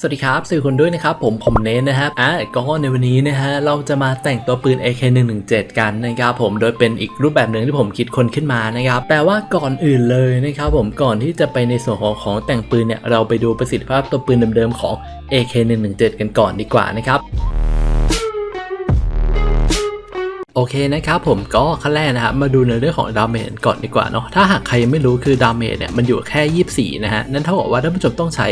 สวัสดีครับสวัสดีคนด้วยนะครับผมผมเน้นนะครับอะก็ในวันนี้นะฮะเราจะมาแต่งตัวปืน AK117 กันนะครับผมโดยเป็นอีกรูปแบบหนึ่งที่ผมคิดคนขึ้นมานะครับแต่ว่าก่อนอื่นเลยนะครับผมก่อนที่จะไปในส่วนของของแต่งปืนเนี่ยเราไปดูประสิทธิภาพตัวปืนเดิมๆของ AK117 กันก่อนดีกว่านะครับโอเคนะครับผมก็ขั้นแรกนะครับมาดูในเรื่องของดาเมจก่อนดีกว่าเนาะถ้าหากใครยังไม่รู้คือดาเมจเนี่ยมันอยู่แค่ 24 นะฮะนั่นเท่ากับว่าท่านผู้ชมต้องใช้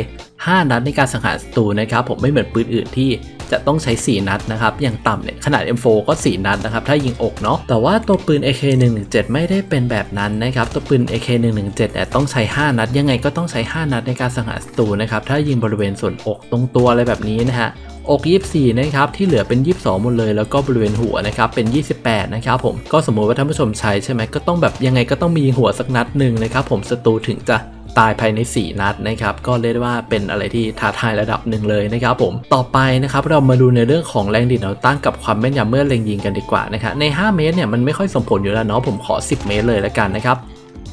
5 นัดในการสังหารศัตรูนะครับผมไม่เหมือนปืนอื่นที่จะต้องใช้ 4 นัดนะครับ อย่างต่ำเนี่ยขนาด M4 ก็ 4 นัดนะครับ ถ้ายิงอกเนาะ แต่ว่าตัวปืน AK117 ไม่ได้เป็นแบบนั้นนะครับ ตัวปืน AK117 เนี่ยต้องใช้ 5 นัด ยังไงก็ต้องใช้ 5 นัดในการสังหารศัตรูนะครับ ถ้ายิงบริเวณส่วนอกตรงตัวอะไรแบบนี้นะฮะ อก 24 นะครับ ที่เหลือเป็น 22 หมดเลย แล้วก็บริเวณหัวนะครับ เป็น 28 นะครับผม ก็สมมติว่าท่านผู้ชมใช้ใช่ไหมก็ต้องแบบยังไงก็ต้องมีหัวสักนัดหนึ่งนะครับผมศัตรูถึงจะตายภายใน 4 นัดนะครับก็เรียกได้ว่าเป็นอะไรที่ท้าทายระดับหนึ่งเลยนะครับผมต่อไปนะครับเรามาดูในเรื่องของแรงดิ่แนวต้านกับความแม่นยำเมื่อเล็งยิงกันดีกว่านะครับใน 5 เมตรเนี่ยมันไม่ค่อยสมผลอยู่แล้วเนาะผมขอ 10 เมตรเลยแล้วกันนะครับ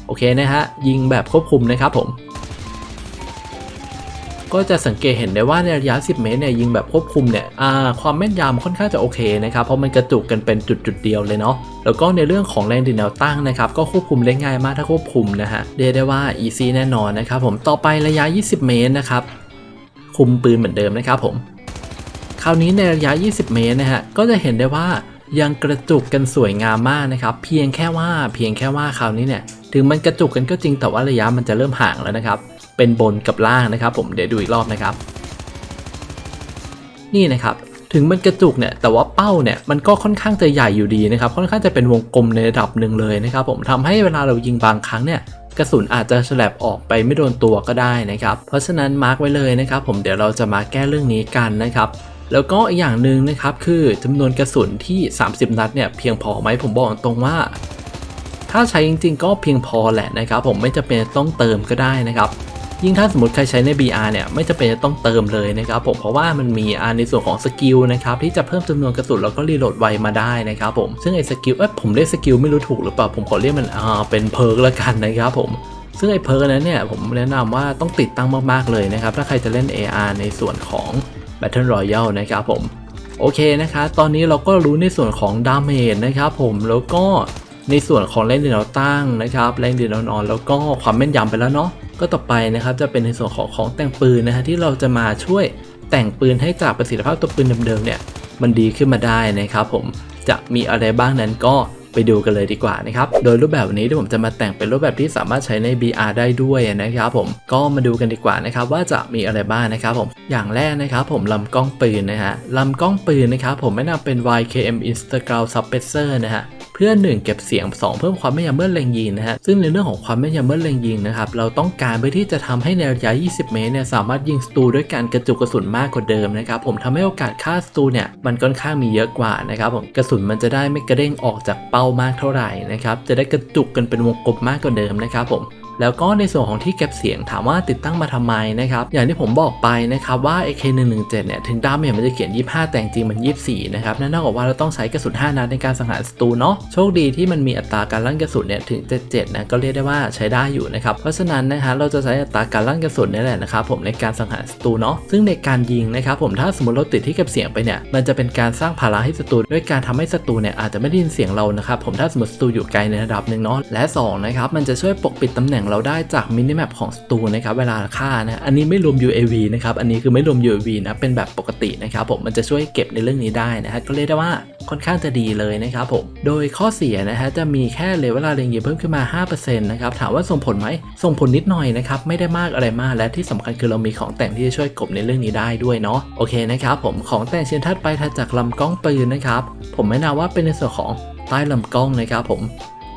โอเคนะฮะยิงแบบควบคุมนะครับผม ก็จะสังเกตเห็นได้ว่าในระยะ 10 เมตรเนี่ยยิงแบบควบคุมเนี่ยความแม่นยำค่อนข้างจะโอเคนะครับเพราะมันกระจุกกันเป็นจุดๆเดียวเลยเนาะแล้วก็ในเรื่องของแรงดิ่งแนวตั้งนะครับก็ควบคุมได้ง่ายมากถ้าควบคุมนะฮะเรียกได้ว่า easy แน่นอนนะครับผมต่อไประยะ 20 เมตรนะครับคุมปืนเหมือนเดิมนะครับผมคราวนี้ในระยะ 20 เมตรนะฮะก็จะเห็นได้ว่ายังกระจุกกันสวยงามมากนะครับเพียงแค่ว่าเพียงแค่ว่าคราวนี้เนี่ยถึงมันกระจุกกันก็จริงแต่ว่าระยะมันจะเริ่มห่างแล้วนะครับ เป็นบนกับล่างนะครับผมเดี๋ยวดูอีกรอบนะครับ นี่นะครับถึงมันกระจุกเนี่ยแต่ว่าเป้าเนี่ยมันก็ค่อนข้างจะใหญ่อยู่ดีนะครับค่อนข้างจะเป็นวงกลมในระดับหนึ่งเลยนะครับผมทำให้เวลาเรายิงบางครั้งเนี่ยกระสุนอาจจะฉลับออกไปไม่โดนตัวก็ได้นะครับ เพราะฉะนั้นมาร์กไว้เลยนะครับ ผมเดี๋ยวเราจะมาแก้เรื่องนี้กันนะครับ แล้วก็อีกอย่างหนึ่งนะครับคือจำนวนกระสุนที่ 30 นัดเนี่ยเพียงพอไหมผมบอกตรงว่า ถ้าใช้จริงๆ ก็เพียงพอแหละนะครับ ผมไม่จะเป็นต้องเติมก็ได้นะครับ ยิ่งถ้าสมมติใครใช้ใน BR เนี่ยไม่จะเป็นจะต้องเติมเลยนะครับผมเพราะว่ามันมีในส่วนของสกิลนะครับที่จะเพิ่มจำนวนกระสุนแล้วก็รีโหลดไวมาได้นะครับผมซึ่งไอ้สกิลเอ้ยผมเรียกสกิลไม่รู้ถูกหรือเปล่าผมขอเรียกมันอ่าเป็นเพิร์กละกันนะครับผมซึ่งไอ้เพิร์กนั้นเนี่ยผมแนะนำว่าต้องติดตั้งมากๆเลยนะครับถ้าใครจะเล่น AR ในส่วนของ Battle Royale นะครับผมโอเคนะคะตอนนี้เราก็รู้ในส่วนของดาเมจนะครับผมแล้วก็ในส่วนของแรงดึงแนวตั้งนะครับแรงดึงแนวนอนแล้วก็ความแม่นยำไปแล้วเนาะ ก็ต่อไปนะครับจะเป็นในส่วนของของแต่งปืนนะฮะที่เราจะมาช่วยแต่งปืนให้จากประสิทธิภาพตัวปืนเดิมๆเนี่ยมันดีขึ้นมาได้นะครับผมจะมีอะไรบ้างนั้นก็ไปดูกันเลยดีกว่านะครับ โดยรูปแบบนนี้ที่ผมจะมาแต่งเป็นรูปแบบที่สามารถใช้ใน BR ได้ด้วยนะครับผม ก็มาดูกันดีกว่านะครับว่าจะมีอะไรบ้างนะครับผม อย่างแรกนะครับผมลำกล้องปืนนะฮะ ลำกล้องปืนนะครับผมแนะนำเป็น YKM Instagram Suppressor นะฮะ เพื่อ 1 เก็บเสียง 2 เพิ่มความแม่นยำเมื่อเล็งยิงนะฮะซึ่งในเรื่องของความแม่นยำเมื่อเล็งยิงนะครับเราต้องการเพื่อที่จะทำให้ในระยะ 20 เมตรเนี่ยสามารถยิงสตูด้วยการกระจุกกระสุนมากกว่าเดิมนะครับผมทำให้โอกาสฆ่าสตูเนี่ยมันค่อนข้างมีเยอะกว่านะครับผมกระสุนมันจะได้ไม่กระเด้งออกจากเป้ามากเท่าไหร่นะครับจะได้กระจุกกันเป็นวงกลมมากกว่าเดิมนะครับผมแล้วก็ในส่วนของที่เก็บเสียงถามว่าติดตั้งมาทำไมนะครับอย่างที่ผมบอกไปนะครับว่า AK117 เนี่ยถึงดาเมจมันจะเขียน 25 แต่จริงมัน 24 นะครับนั่นเท่ากับว่าเราต้องใช้กระสุน 5 นัดในการสังหารศัตรูเนาะโชคดีที่มันมีอัตราการลั่นกระสุนเนี่ยถึง 77 นะก็เรียกได้ว่าใช้ได้อยู่นะครับเพราะฉะนั้นนะฮะเราจะใช้อัตราการลั่นกระสุนนี่แหละนะครับผมในการสังหารศัตรูเนาะซึ่งในการยิงนะครับผมถ้าสมมติเราติดที่เก็บเสียงไปเนี่ยมันจะเป็นการสร้างภาระให้ศัตรูด้วยการทำให้ศัตรูเนี่ยอาจจะไม่ได้ยินเสียงเรานะครับผมถ้าสมมติศัตรูอยู่ไกลในระดับหนึ่งเนาะและ2นะครับมันจะช่วยปกปิดตำแหน่งเราได้จากมินิแมปของศัตรูนะครับเวลาฆ่านะอันนี้ไม่รวม UAV นะครับอันนี้คือไม่รวม UAV นะเป็นแบบปกตินะครับผมมันจะช่วยเก็บในเรื่องนี้ได้นะฮะก็เรียกได้ว่าค่อนข้างจะดีเลยนะครับผมโดยข้อเสียนะฮะจะมีแค่เลเวลาเรียงยิงเพิ่มขึ้นมา 5%นะครับถามว่าส่งผลไหมส่งผลนิดหน่อยนะครับไม่ได้มากอะไรมาก และที่สำคัญคือเรามีของแต่งที่จะช่วยกบในเรื่องนี้ได้ด้วยเนาะโอเคนะครับผมของแต่งชิ้นถัดไปถัดจากลำกล้องปืนนะครับผมแนะนำว่าเป็นในส่วนของใต้ลำกล้องนะครับผม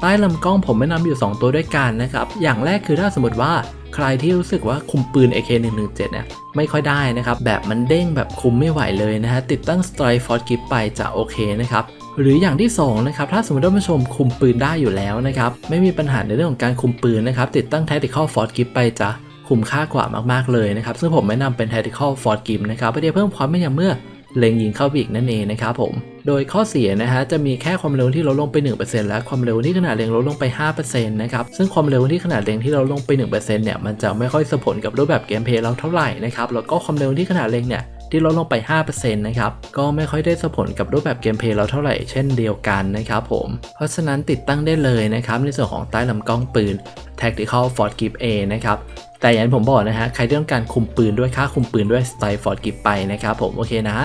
ใต้ลำกล้องผมแนะนำอยู่ 2 ตัวด้วยกันนะครับ อย่างแรกคือถ้าสมมติว่าใครที่รู้สึกว่าคุมปืน AK117 เนี่ยไม่ค่อยได้นะครับ แบบมันเด้งแบบคุมไม่ไหวเลยนะฮะ ติดตั้ง Strike Force Grip ไปจะโอเคนะครับ หรืออย่างที่2นะครับ ถ้าสมมติว่าผู้ชมคุมปืนได้อยู่แล้วนะครับ ไม่มีปัญหาในเรื่องของการคุมปืนนะครับ ติดตั้ง Tactical Force Grip ไปจะคุ้มค่ากว่ามากๆเลยนะครับ ซึ่งผมแนะนำเป็น Tactical Force Grip นะครับเพื่อเพิ่มความแม่นยำเมื่อ เล็งยิงเข้าไปอีกนั่นเองนะครับผม โดยข้อเสียนะฮะจะมีแค่ความเร็วที่ลดลงไป 1%และความเร็วที่ขนาดเล็งลดลงไป 5%นะครับซึ่งความเร็วที่ขนาดเล็งที่ลดลงไป 1%เนี่ยมันจะไม่ค่อยสมผลกับรูปแบบเกมเพลย์เราเท่าไหร่นะครับแล้วก็ความเร็วที่ขนาดเล็งเนี่ยที่ลดลงไป 5%นะครับ ก็ไม่ค่อยได้สผลกับรูปแบบเกมเพลย์เราเท่าไหร่เช่นเดียวกันนะครับผม เพราะฉะนั้นติดตั้งได้เลยนะครับ ในส่วนของใต้ลำกล้องปืน Tactical Ford Grip A นะครับแต่อย่างที่ผมบอกนะฮะ ใครที่ต้องการคุมปืนด้วยค่าคุมปืนด้วยสไตล์ Ford Grip ไปนะครับผมโอเคนะ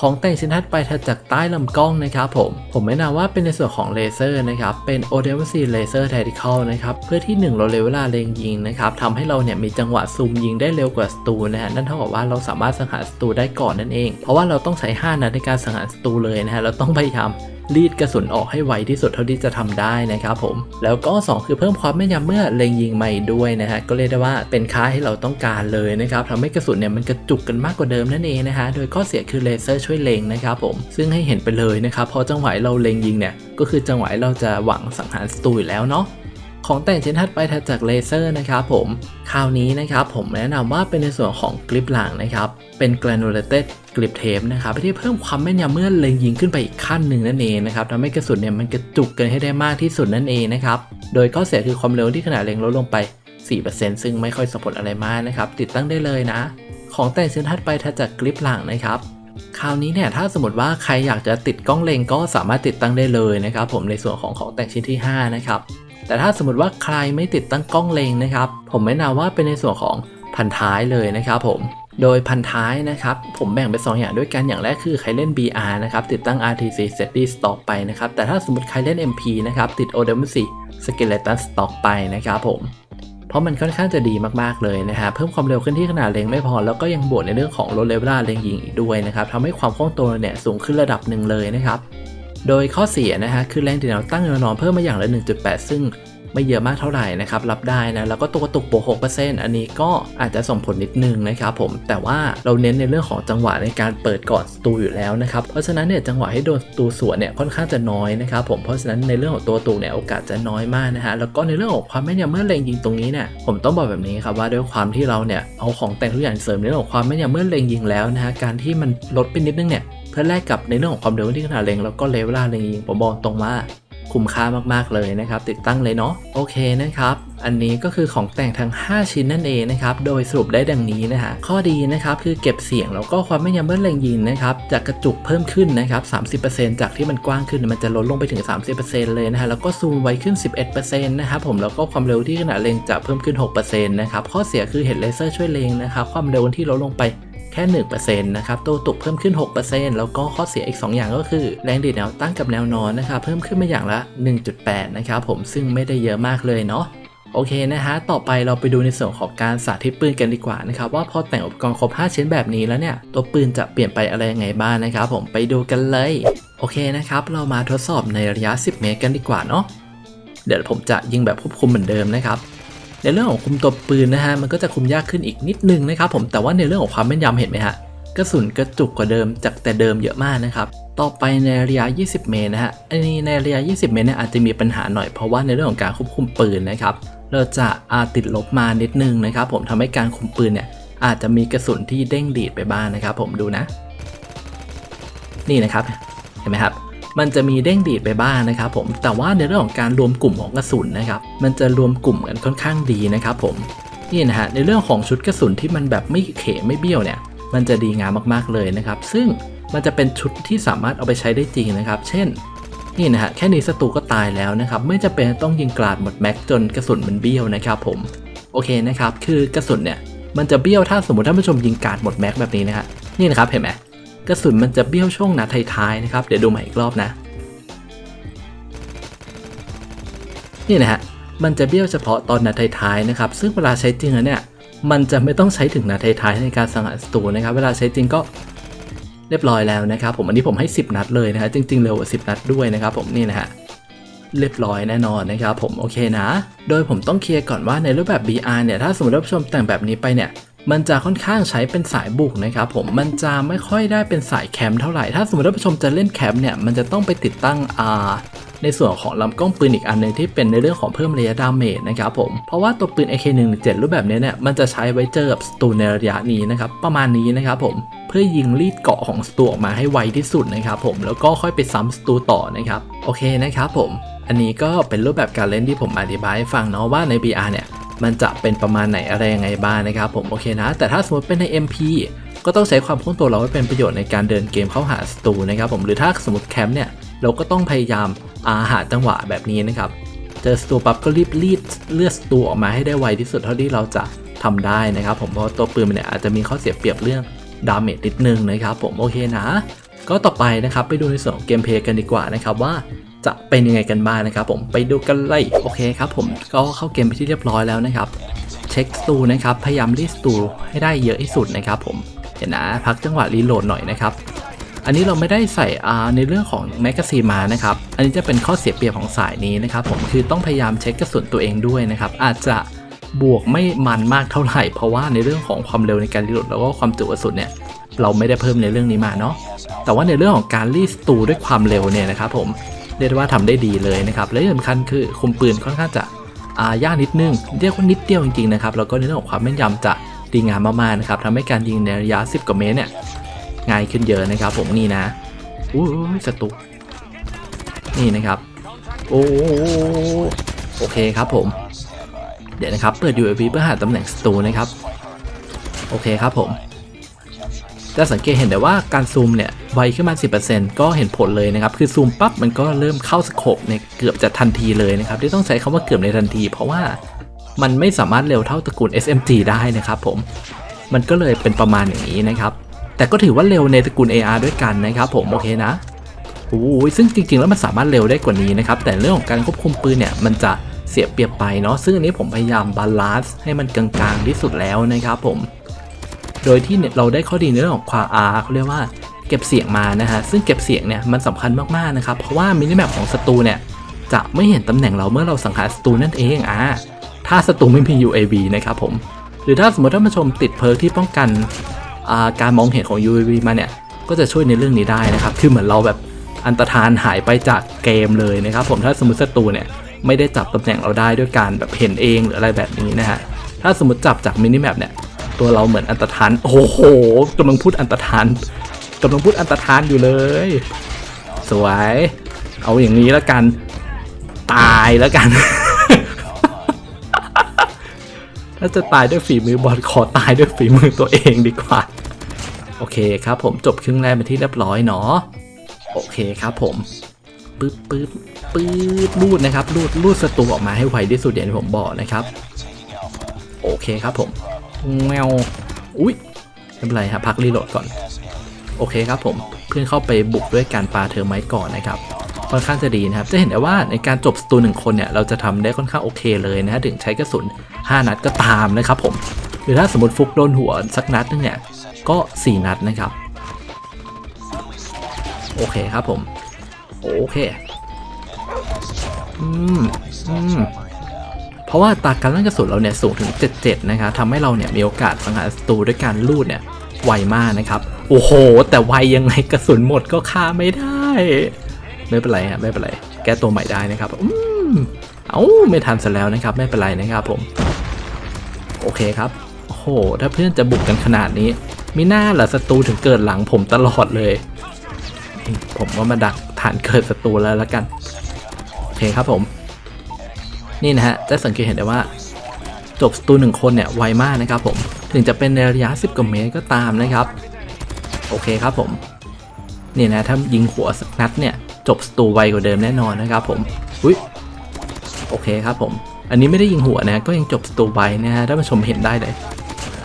ของแต่งชิ้นถัดไปถัดจากใต้ลำกล้องนะครับผม ผมแนะนำว่าเป็นในส่วนของเลเซอร์นะครับ เป็น o d e m c Laser Tactical นะครับ เพื่อที่1เราเร็วเวลาเล็งยิงนะครับทำให้เราเนี่ยมีจังหวะซูมยิงได้เร็วกว่าศัตรูนะฮะ นั่นเท่ากับว่าเราสามารถสังหารศัตรูได้ก่อนนั่นเอง เพราะว่าเราต้องใช้ 5นัดในการสังหารศัตรูเลยนะฮะ เราต้องพยายาม รีดกระสุนออกให้ไวที่สุดเท่าที่จะทำได้นะครับผม แล้วก็ 2 คือเพิ่มความแม่นยำเมื่อเล็งยิงใหม่ด้วยนะฮะก็เรียกได้ว่าเป็นค่าให้เราต้องการเลยนะครับทำให้กระสุนเนี่ยมันกระจุกกันมากกว่าเดิมนั่นเองนะฮะโดยข้อเสียคือเลเซอร์ช่วยเล็งนะครับผมซึ่งให้เห็นไปเลยนะครับพอจังหวะเราเล็งยิงเนี่ยก็คือจังหวะเราจะหวังสังหารศัตรูอยู่แล้วเนาะ ของแต่งชิ้นถัดไปถัดจากเลเซอร์นะครับผมคราวนี้นะครับผมแนะนำว่าเป็นในส่วนของกริปหลังนะครับ เป็น granulated grip tape นะครับที่เพิ่มความแม่นยำเมื่อเล็งยิงขึ้นไปอีกขั้นหนึ่งนั่นเองนะครับทำให้กระสุนเนี่ยมันกระจุกกันให้ได้มากที่สุดนั่นเองนะครับ โดยข้อเสียคือความเร็วที่ขนาดเล็งลดลงไป 4%ซึ่งไม่ค่อยสมผลอะไรมากนะครับ ติดตั้งได้เลยนะ ของแต่งชิ้นถัดไปถัดจากกริปหลังนะครับคราวนี้เนี่ยถ้าสมมติว่าใครอยากจะติดกล้องเลงก็สามารถติดตั้งได้เลยนะครับผมในส่วนของของแต่งชิ้นที่ 5 นะครับ แต่ถ้าสมมติว่าใครไม่ติดตั้งกล้องเลงนะครับ ผมแนะนำว่าเป็นในส่วนของพันท้ายเลยนะครับผมโดยพันท้ายนะครับผมแบ่งเป็น 2 อย่างด้วยกันอย่างแรกคือใครเล่น BR นะครับติดตั้ง RTC Steady Stock ไปนะครับแต่ถ้าสมมติใครเล่น MP นะครับติด OWC Skeleton Stock ไปนะครับผมเพราะมันค่อนข้างจะดีมากๆเลยนะฮะเพิ่มความเร็วขึ้นที่ขนาดเลงไม่พอ แล้วก็ยังบวกในเรื่องของลดเลเวลาเลงยิงอีกด้วยนะครับทำให้ความคล่องตัวเนี่ยสูงขึ้นระดับหนึ่งเลยนะครับ โดยข้อเสียนะฮะคือแรงดีดแนวตั้งแนวนอนเพิ่มมาอย่างละ 1.8 ซึ่งไม่เยอะมากเท่าไหร่นะครับรับได้นะแล้วก็ตัวกระตุกบวก6%อันนี้ก็อาจจะส่งผลนิดนึงนะครับผมแต่ว่าเราเน้นในเรื่องของจังหวะในการเปิดก่อนสตูอยู่แล้วนะครับเพราะฉะนั้นเนี่ยจังหวะให้โดนสตูสวนเนี่ยค่อนข้างจะน้อยนะครับผมเพราะฉะนั้นในเรื่องของตัวตูเนี่ยโอกาสจะน้อยมากนะฮะแล้วก็ในเรื่องของความแม่นยำเมื่อเล็งยิงตรงนี้เนี่ยผมต้องบอกแบบนี้ครับว่าด้วยความที่เราเนี่ยเอาของแต่งทุกอย่างเสริมในเรื่องของความแม่นยำเมื่อเล็งยิงแล้วนะฮะการที่มันลดไปนิดนึงเนี่ย พื่อแลกกับในเรื่องของความเร็วที่ขนาดเล็งแล้วก็เลเวลาเล็งยิงผมบอกตรงว่าคุ้มค่ามากๆเลยนะครับ ติดตั้งเลยเนาะโอเคนะครับ อันนี้ก็คือของแต่งทั้ง 5 ชิ้นนั่นเองนะครับ โดยสรุปได้ดังนี้นะฮะข้อดีนะครับคือเก็บเสียงแล้วก็ความแม่นยำเมื่อเล็งยิงนะครับจากกระจุกเพิ่มขึ้นนะครับ30%จากที่มันกว้างขึ้นมันจะลดลงไปถึง 30%เลยนะฮะแล้วก็ซูมไวขึ้น 11%นะครับผมแล้วก็ความเร็วที่ขนาดเล็งจะเพิ่มขึ้น 6%นะครับข้อเสียคือเห็นเลเซอร์ช่วยเล็งนะครับความเร็วที่ลดลงไป แค่ 1%นะครับตัวตุกเพิ่มขึ้น 6%แล้วก็ข้อเสียอีก 2 อย่างก็คือแรงดีดแนวตั้งกับแนวนอนนะครับเพิ่มขึ้นมาอย่างละ 1.8 นะครับผมซึ่งไม่ได้เยอะมากเลยเนาะโอเคนะฮะ ต่อไปเราไปดูในส่วนของการสาธิตปืนกันดีกว่านะครับ ว่าพอแต่งอุปกรณ์ครบ 5 ชิ้นแบบนี้แล้วเนี่ย ตัวปืนจะเปลี่ยนไปอะไรยังไงบ้างนะครับ ผมไปดูกันเลย โอเคนะครับ เรามาทดสอบในระยะ 10 เมตรกันดีกว่าเนาะเดี๋ยวผมจะยิงแบบควบคุมเหมือนเดิมนะครับ ในเรื่องของคุมตัวปืนนะฮะมันก็จะคุมยากขึ้นอีกนิดนึงนะครับผมแต่ว่าในเรื่องของความแม่นยำเห็นไหมฮะกระสุนกระจุกกว่าเดิมจากแต่เดิมเยอะมากนะครับต่อไปในระยะ 20 เมตรนะฮะอันนี้ในระยะ 20 เมตรเนี่ยอาจจะมีปัญหาหน่อยเพราะว่าในเรื่องของการควบคุมปืนนะครับเราจะอาติดลบมานิดนึงนะครับผมทำให้การคุมปืนเนี่ยอาจจะมีกระสุนที่เด้งดีดไปบ้างนะครับผมดูนะ นี่นะครับเห็นไหมครับ มันจะมีเด้งดีดไปบ้างนะครับผมแต่ว่าในเรื่องของการรวมกลุ่มของกระสุนนะครับมันจะรวมกลุ่มกันค่อนข้างดีนะครับผมนี่นะฮะในเรื่องของชุดกระสุนที่มันแบบไม่เขไม่เบี้ยวเนี่ยมันจะดีงามมากๆเลยนะครับ ซึ่งมันจะเป็นชุดที่สามารถเอาไปใช้ได้จริงนะครับ เช่นนี่นะฮะแค่นี้ศัตรูก็ตายแล้วนะครับไม่จะเป็นต้องยิงกราดหมดแม็กจนกระสุนมันเบี้ยวนะครับผมโอเคนะครับคือกระสุนเนี่ยมันจะเบี้ยวถ้าสมมติท่านผู้ชมยิงกราดหมดแม็กแบบนี้นะฮะนี่นะครับเห็นไหม กระสุนมันจะเบี้ยวช่วงนัดท้ายๆนะครับ เดี๋ยวดูใหม่อีกรอบนะ นี่นะฮะ มันจะเบี้ยวเฉพาะตอนนัดท้ายๆนะครับ ซึ่งเวลาใช้จริงแล้วเนี่ย มันจะไม่ต้องใช้ถึงนัดท้ายๆในการสังหารศัตรูนะครับ เวลาใช้จริงก็เรียบร้อยแล้วนะครับ ผมอันนี้ผมให้ 10 นัดเลยนะฮะ จริง ๆ เร็วกว่า10 นัดด้วยนะครับ ผมนี่นะฮะเรียบร้อยแน่นอนนะครับผมโอเคนะ โดยผมต้องเคลียร์ก่อนว่าในรูปแบบ BR เนี่ย ถ้าสมมติว่าผู้ชมแต่งแบบนี้ไปเนี่ย มันจะค่อนข้างใช้เป็นสายบุกนะครับผมมันจะไม่ค่อยได้เป็นสายแคมเท่าไหร่ ถ้าสมมติว่านผู้ชมจะเล่นแคมเนี่ยมันจะต้องไปติดตั้งอ่าในส่วนของลำกล้องปืนอีกอันหนึงที่เป็นในเรื่องของเพิ่มระยะดาเมจนะครับผม เพราะว่าตัวปืน AK117 รูปแบบนี้เนี่ยมันจะใช้ไว้เจอกับสตูในระยะนี้นะครับประมาณนี้นะครับผมเพื่อยิงรีดเกาะของสตูออกมาให้ไวที่สุดนะครับผมแล้วก็ค่อยไปซ้ำสตูต่อนะครับโอเคนะครับผม อันนี้ก็เป็นรูปแบบการเล่นที่ผมอธิบายให้ฟังเนาะว่าใน BR เนี่ย มันจะเป็นประมาณไหนอะไรยังไงบ้างนะครับผมโอเคนะ แต่ถ้าสมมติเป็นใน MP ก็ต้องใช้ความคล่องตัวเราให้เป็นประโยชน์ในการเดินเกมเข้าหาสตูนะครับผมหรือถ้าสมมติแคมป์เนี่ยเราก็ต้องพยายามอาหาจังหวะแบบนี้นะครับเจอสตูปั๊บก็รีบรีดเลือดสตูออกมาให้ได้ไวที่สุดเท่าที่เราจะทำได้นะครับผมเพราะตัวปืนมันเนี่ยอาจจะมีข้อเสียเปรียบเรื่องดาเมจนิดนึงนะครับผมโอเคนะ ก็ต่อไปนะครับไปดูในส่วนของเกมเพลย์กันดีกว่านะครับว่า จะเป็นยังไงกันบ้างนะครับผมไปดูกันเลยโอเคครับผมก็เข้าเกมไปที่เรียบร้อยแล้วนะครับ เช็คสตูนะครับพยายามรีสตูให้ได้เยอะที่สุดนะครับผมเห็นนะพักจังหวะรีโหลดหน่อยนะครับอันนี้เราไม่ได้ใส่ในเรื่องของแมกกาซีนมานะครับ อันนี้จะเป็นข้อเสียเปรียบของสายนี้นะครับ ผมคือต้องพยายามเช็คกระสุนตัวเองด้วยนะครับ อาจจะบวกไม่มันมากเท่าไหร่ เพราะว่าในเรื่องของความเร็วในการรีโหลดแล้วก็ความจุกระสุนเนี่ยเราไม่ได้เพิ่มในเรื่องนี้มาเนาะแต่ว่าในเรื่องของการรีสตูด้วยความเร็วเนี่ยนะครับ ผม เรียกว่าทำได้ดีเลยนะครับ และที่สำคัญคือคมปืนค่อนข้างจะอายากนิดนึงเรียกว่านิดเดียวจริงๆนะครับแล้วก็ในเรื่องของความแม่นยำจะดีงามมากๆนะครับทำให้การยิงในระยะ 10 กว่าเมตรเนี่ยง่ายขึ้นเยอะนะครับ ผมนี่นะอุ้สตุกนี่นะครับ โอ้โอเคครับผม เดี๋ยวนะครับ เปิด UAV เพื่อหาตำแหน่งสตูนะครับ โอเคครับผม จะสังเกตเห็นได้ว่าการซูมเนี่ยไวขึ้นมา 10%ก็เห็นผลเลยนะครับ คือซูมปั๊บมันก็เริ่มเข้าสโคปในเกือบจะทันทีเลยนะครับ ที่ต้องใช้คำว่าเกือบในทันที เพราะว่ามันไม่สามารถเร็วเท่าตระกูล SMG ได้นะครับผม มันก็เลยเป็นประมาณอย่างนี้นะครับ แต่ก็ถือว่าเร็วในตระกูล AR ด้วยกันนะครับ ผมโอเคนะโอ้ยซึ่งจริงๆ แล้วมันสามารถเร็วได้กว่านี้นะครับ แต่เรื่องของการควบคุมปืนเนี่ยมันจะเสียเปรียบไปเนาะ ซึ่งอันนี้ผมพยายามบาลานซ์ให้มันกลางๆที่สุดแล้วนะครับผม โดยที่เราได้ข้อดีในเรื่องของความอาเขาเรียกว่าเก็บเสียงมานะฮะซึ่งเก็บเสียงเนี่ยมันสำคัญมากๆนะครับเพราะว่ามินิแมปของศัตรูเนี่ยจะไม่เห็นตำแหน่งเราเมื่อเราสังหารศัตรูนั่นเองอ่าถ้าศัตรูไม่มี UAV นะครับผมหรือถ้าสมมติท่านผู้ชมติดเพิร์กที่ป้องกันาการมองเห็นของ UAV มาเนี่ยก็จะช่วยในเรื่องนี้ได้นะครับคือเหมือนเราแบบอันตรธานหายไปจากเกมเลยนะครับผมถ้าสมมติศัตรูเนี่ยไม่ได้จับตำแหน่งเราได้ด้วยการแบบเห็นเองหรืออะไรแบบนี้นะฮะถ้าสมมติจับจากมินิแมปเนี่ย ตัวเราเหมือนอันตรธานโอ้โหกำลังพูดอันตรธานกำลังพูดอันตรธานอยู่เลย สวย เอาอย่างนี้แล้วกัน ตายแล้วกัน ถ้าจะตายด้วยฝีมือบอลขอตายด้วยฝีมือตัวเองดีกว่า โอเคครับผมจบครึ่งแรกไปที่เรียบร้อยเนาะโอเคครับผมปึ๊บปึ๊บปึ๊บรูดนะครับรูดรูดศัตรูออกมาให้ไวที่สุดอย่างที่ผมบอกนะครับ โอเคครับผม แมวอุ้ยไม่เป็นไรครับพักรีโหลดก่อน โอเคครับผมเพื่อนเข้าไปบุกด้วยการปาเทอร์ไมต์ก่อนนะครับค่อนข้างจะดีนะครับ จะเห็นได้ว่าในการจบสตูหนึ่งคนเนี่ยเราจะทำได้ค่อนข้างโอเคเลยนะฮะถึงใช้กระสุน 5 นัดก็ตามนะครับผมหรือถ้าสมมติฟุกโดนหัวสักนัดนึงเนี่ยก็ 4 นัดนะครับ โอเคครับผม โอเค อืม อืมเพ ราะว่าตาการลั่นกระสุนเราเนี่ยสูงถึง 77 นะครับทำให้เราเนี่ยมีโอกาสสังหารศัตรูด้วยการลูดเนี่ยไวมากนะครับ โอ้โห แต่ไวยังไงกระสุนหมดก็ฆ่าไม่ได้ ไม่เป็นไรฮะไม่เป็นไร แก้ตัวใหม่ได้นะครับอืมเอ้าไม่ทันซะแล้วนะครับ ไม่เป็นไรนะครับผม โอเคครับโอ้โห ถ้าเพื่อนจะบุกกันขนาดนี้มีหน้าหรอศัตรูถึงเกิดหลังผมตลอดเลย ผมก็มาดักฐานเกิดศัตรูแล้วละกัน โอเคครับผม นี่นะฮะจะสังเกตเห็นได้ว่าจบสตูหนึ่งคนเนี่ยไวมากนะครับผมถึงจะเป็นในระยะ 10กว่าเมตรก็ตามนะครับ โอเคครับผมนี่นะถ้ายิงหัวสักนัดเนี่ยจบสตูไวกว่าเดิมแน่นอนนะครับผมอุ้ยโอเคครับผม อันนี้ไม่ได้ยิงหัวนะก็ยังจบสตูไวนะฮะถ้าผู้ชมเห็นได้เลย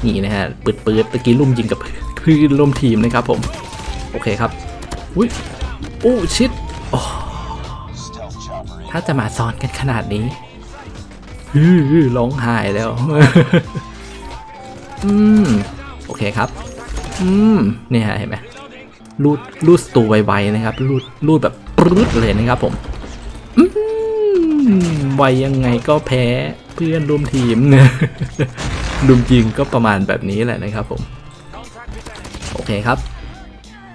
นี่นะฮะปืดปืดตะกี้ลุ่มยิงกับเพื่อนร่มทีมนะครับผม โอเคครับอุ้ยโอ้ชิดถ้าจะมาซ้อนกันขนาดนี้ ฮือร้องไห้แล้ว อืม โอเคครับ อืม เนี่ยฮะเห็นไหมรูดรูดสตูไวๆนะครับ รูดรูดแบบปรื๊ดเลยนะครับผมอืมไวยังไงก็แพ้เพื่อนร่วมทีมนะลุมยิงก็ประมาณแบบนี้แหละนะครับผม โอเคครับ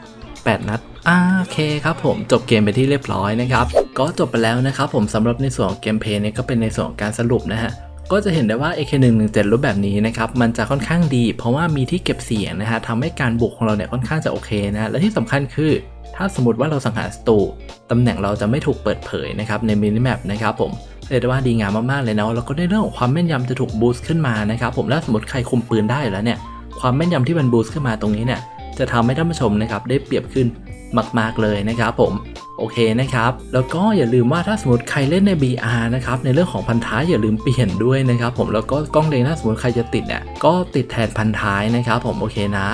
8 นัด โอเคครับผมจบเกมไปที่เรียบร้อยนะครับก็จบไปแล้วนะครับผมสำหรับในส่วนของเกมเพลย์เนี่ยก็เป็นในส่วนของการสรุปนะฮะก็จะเห็นได้ว่า AK117 รูปแบบนี้นะครับมันจะค่อนข้างดี เพราะว่ามีที่เก็บเสียงนะฮะทำให้การบุกของเราเนี่ยค่อนข้างจะโอเคนะและที่สำคัญคือ ถ้าสมมติว่าเราสังหารศัตรูตำแหน่งเราจะไม่ถูกเปิดเผยนะครับในมินิแมปนะครับผมเรียกได้ว่าดีงามมากๆเลยเนาะแล้วก็ในเรื่องของความแม่นยำจะถูกบูสต์ขึ้นมานะครับผมแล้วสมมติใครคุมปืนได้แล้วเนี่ยความแม่นยำที่มันบูสต์ขึ้นมาตรงนี้เนี่ยจะทำให้ท่านผู้ชมนะครับได้เปรียบขึ้น มาก ๆ เลยนะครับผมโอเคนะครับ แล้วก็อย่าลืมว่าถ้าสมมติใครเล่นใน BR นะครับ ในเรื่องของพันท้ายอย่าลืมเปลี่ยนด้วยนะครับผม แล้วก็กล้องเลนถ้าสมมติใครจะติดเนี่ย ก็ติดแทนพันท้ายนะครับผม โอเคนะ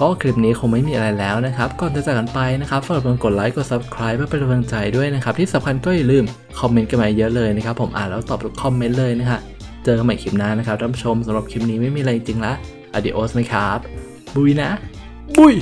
ก็คลิปนี้คงไม่มีอะไรแล้วนะครับ ก่อนจะจากกันไปนะครับฝากกดไลค์ กด subscribe เพื่อเป็นกำลังใจด้วยนะครับ ที่สำคัญก็อย่าลืมคอมเมนต์กันมาเยอะเลยนะครับ ผมอ่านแล้วตอบทุกคอมเมนต์เลยนะฮะ เจอกันใหม่คลิปหน้านะครับท่านผู้ชมสำหรับคลิปนี้ไม่มีอะไรจริงละ adios นะครับ บุยนะ บุย